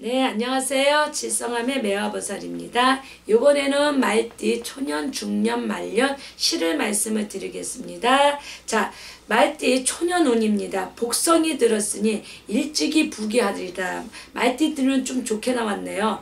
네, 안녕하세요. 질성함의 매화버살입니다. 이번에는 말띠 초년, 중년, 말년 실을 말씀을 드리겠습니다. 자, 말띠 초년운입니다. 복성이 들었으니 일찍이 부귀하리다. 말띠들은 좀 좋게 나왔네요.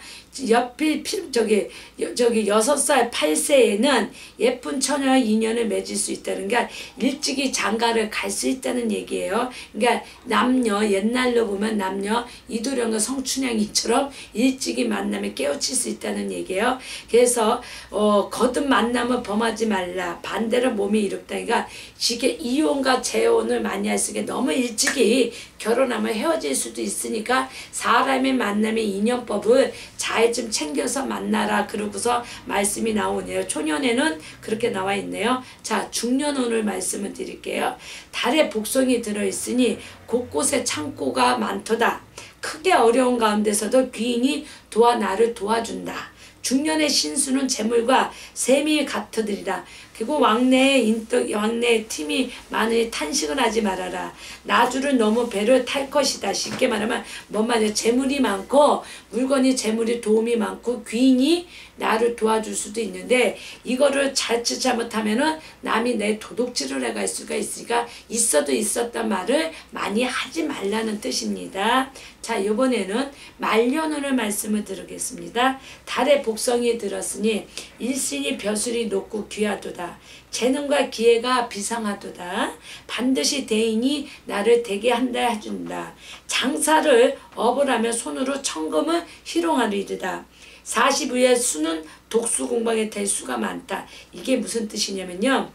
옆에 저기 저기 여섯 살 8세에는 예쁜 처녀와 인연을 맺을 수 있다는 게 일찍이 장가를 갈 수 있다는 얘기예요. 그러니까 남녀 옛날로 보면 남녀 이도령과 성춘향이처럼 일찍이 만남에 깨우칠 수 있다는 얘기예요. 그래서 어 거듭 만남을 범하지 말라. 반대로 몸이 이롭다. 그러니까 이게 이혼과 재혼을 많이 할 수게 너무 일찍이 결혼하면 헤어질 수도 있으니까 사람의 만남의 인연법을 잘좀 챙겨서 만나라 그러고서 말씀이 나오네요. 초년에는 그렇게 나와 있네요. 자 중년운을 말씀을 드릴게요. 달에 복성이 들어있으니 곳곳에 창고가 많도다. 크게 어려운 가운데서도 귀인이 도와 나를 도와준다. 중년의 신수는 재물과 셈이 같으리라. 그리고 왕래에 인덕 왕래의 팀이 많으니 탄식을 하지 말아라. 나주를 너무 배를 탈 것이다. 쉽게 말하면 뭔 말이야. 재물이 많고 물건이 재물이 도움이 많고 귀인이 나를 도와줄 수도 있는데 이거를 잘치 잘못하면은 남이 내 도둑질을 해갈 수가 있으니까 있어도 있었단 말을 많이 하지 말라는 뜻입니다. 자 이번에는 말년운을 말씀을 드리겠습니다. 달의 복성이 들었으니 일신이 벼슬이 높고 귀하도다. 재능과 기회가 비상하도다. 반드시 대인이 나를 되게 한다 해준다. 장사를 업을 하며 손으로 천금을 희롱하리이다. 40위의 수는 독수 공방에 될 수가 많다. 이게 무슨 뜻이냐면요.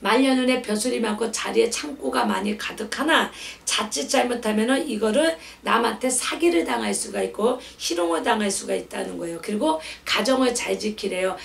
말년운에 벼슬이 많고 자리에 창고가 많이 가득하나 자칫 잘못하면 이거를 남한테 사기를 당할 수가 있고 희롱을 당할 수가 있다는 거예요. 그리고 가정을 잘 지키래요.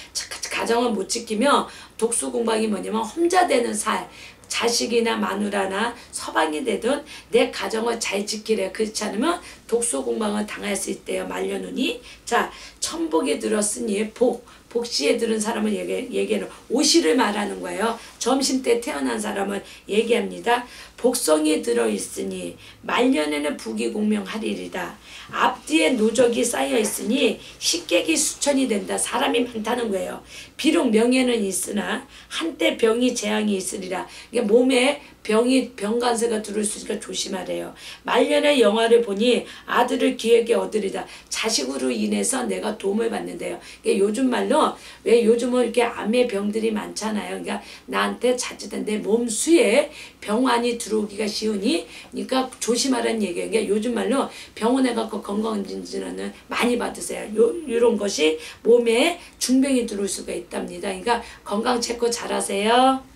가정을 못 지키면 독수 공방이 뭐냐면 혼자 되는 살 자식이나 마누라나 서방이 되든 내 가정을 잘 지키래. 그렇지 않으면 독소공방을 수 있대요. 말년운이. 자, 천복이 들었으니 복. 복시에 들은 사람을 얘기, 얘기하는 오시를 말하는 거예요. 점심때 태어난 사람을 얘기합니다. 복성이 들어있으니 말년에는 부귀공명하리리다. 앞뒤에 누적이 쌓여있으니 식객이 수천이 된다. 사람이 많다는 거예요. 비록 명예는 있으나 한때 병이 재앙이 있으리라. 몸에 병이 병간세가 들어올 수 있으니까 조심하래요. 말년에 영화를 보니 아들을 기획에 얻으리다. 자식으로 인해서 내가 도움을 받는데요. 그러니까 요즘 말로 왜 요즘은 이렇게 암의 병들이 많잖아요. 그러니까 나한테 자칫한 내 몸수에 병환이 들어오기가 쉬우니 그러니까 조심하라는 얘기예요. 그러니까 요즘 말로 병원에 가고 건강검진을 많이 받으세요. 요, 이런 것이 몸에 중병이 들어올 수가 있답니다. 그러니까 건강 체크 잘하세요.